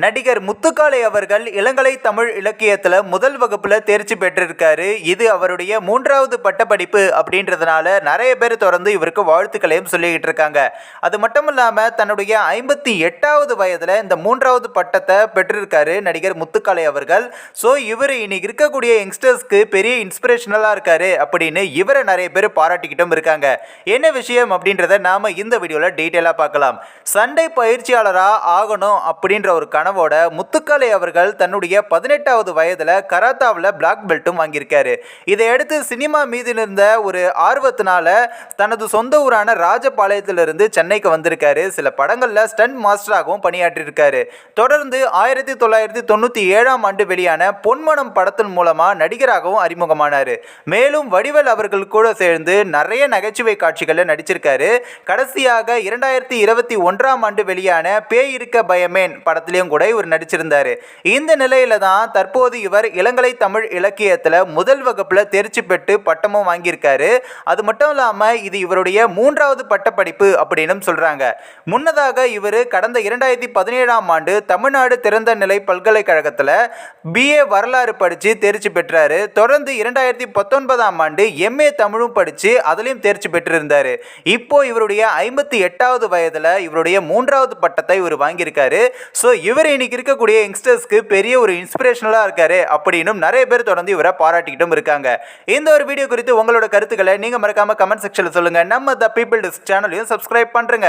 நடிகர் முத்துக்காளை அவர்கள் இளங்கலை தமிழ் இலக்கியத்தில் முதல் வகுப்பில் தேர்ச்சி பெற்றிருக்காரு. இது அவருடைய மூன்றாவது பட்டப்படிப்பு அப்படின்றதுனால நிறைய பேர் தொடர்ந்து இவருக்கு வாழ்த்துக்களையும் சொல்லிக்கிட்டு இருக்காங்க. அது மட்டும் இல்லாமல் தன்னுடைய ஐம்பத்தி எட்டாவது வயதில் இந்த மூன்றாவது பட்டத்தை பெற்றிருக்காரு நடிகர் முத்துக்காளை அவர்கள். ஸோ இவர் இன்னைக்கு இருக்கக்கூடிய யங்ஸ்டர்ஸ்க்கு பெரிய இன்ஸ்பிரேஷனலாக இருக்காரு அப்படின்னு இவரை நிறைய பேர் பாராட்டிக்கிட்டும் இருக்காங்க. என்ன விஷயம் அப்படின்றத நாம் இந்த வீடியோவில் டீட்டெயிலாக பார்க்கலாம். சண்டை பயிற்சியாளராக ஆகணும் அப்படின்ற ஒரு கனவோட முத்துக்காளை அவர்கள் தன்னுடைய பதினெட்டாவது வயதில் கராத்தாவில் பிளாக் பெல்ட்டும் வாங்கியிருக்காரு. இதையடுத்து சினிமா மீது இருந்த ஒரு ஆர்வத்தினால தனது சொந்த ஊரான ராஜபாளையத்திலிருந்து சென்னைக்கு வந்திருக்காரு. சில படங்களில் ஸ்டண்ட் மாஸ்டராகவும் பணியாற்றியிருக்காரு. தொடர்ந்து ஆயிரத்தி தொள்ளாயிரத்தி தொண்ணூற்றி ஏழாம் ஆண்டு வெளியான பொன்மனம் படத்தின் மூலமாக நடிகராகவும் அறிமுகமானார். மேலும் வடிவேல் அவர்கள் கூட சேர்ந்து நிறைய நகைச்சுவை காட்சிகளில் நடிச்சிருக்காரு. கடைசியாக இரண்டாயிரத்தி இருபத்தி ஒன்றாம் ஆண்டு வெளியான பேய் இருக்க பயமேன் படத்திலையும் கூட இவர் நடிச்சிருந்தார். இந்த நிலையில தான் தற்போது இவர் இளங்கலை தமிழ் இலக்கியத்தில் முதல் வகுப்பில் தேர்ச்சி பெற்று பட்டமும் வாங்கியிருக்காரு. அது மட்டும் இல்லாமல் இது இவருடைய மூன்றாவது பட்டப்படிப்பு அப்படின்னு சொல்கிறாங்க முன்னதாக இவர் கடந்த இரண்டாயிரத்தி பதினேழாம் ஆண்டு தமிழ்நாடு திறந்த நிலை பல்கலைக்கழகத்தில் பிஏ வரலாறு படித்து தேர்ச்சி பெற்றார். தொடர்ந்து இரண்டாயிரத்தி பத்தொன்பதாம் ஆண்டு எம்ஏ தமிழும் படித்து அதுலேயும் தேர்ச்சி பெற்றிருந்தார். இப்போ இவருடைய ஐம்பத்தி எட்டாவது வயதில் இவருடைய மூன்றாவது பட்டத்தை இவர் வாங்கியிருக்காரு. ஸோ இவர் இவர் இன்னைக்கு இருக்கக்கூடிய யங்ஸ்டர்ஸ்க்கு பெரிய ஒரு இன்ஸ்பிரேஷனலாக இருக்காரு அப்படின்னும் நிறைய பேர் தொடர்ந்து இவரை பாராட்டிக்கிட்டும் இருக்காங்க. இந்த ஒரு வீடியோ குறித்து உங்களோட கருத்துக்களை நீங்கள் மறக்காமல் கமெண்ட் செக்ஷனில் சொல்லுங்கள் நம்ம த பீப்பிள் டிஸ்க் சேனலையும் சப்ஸ்கிரைப் பண்ணுறங்க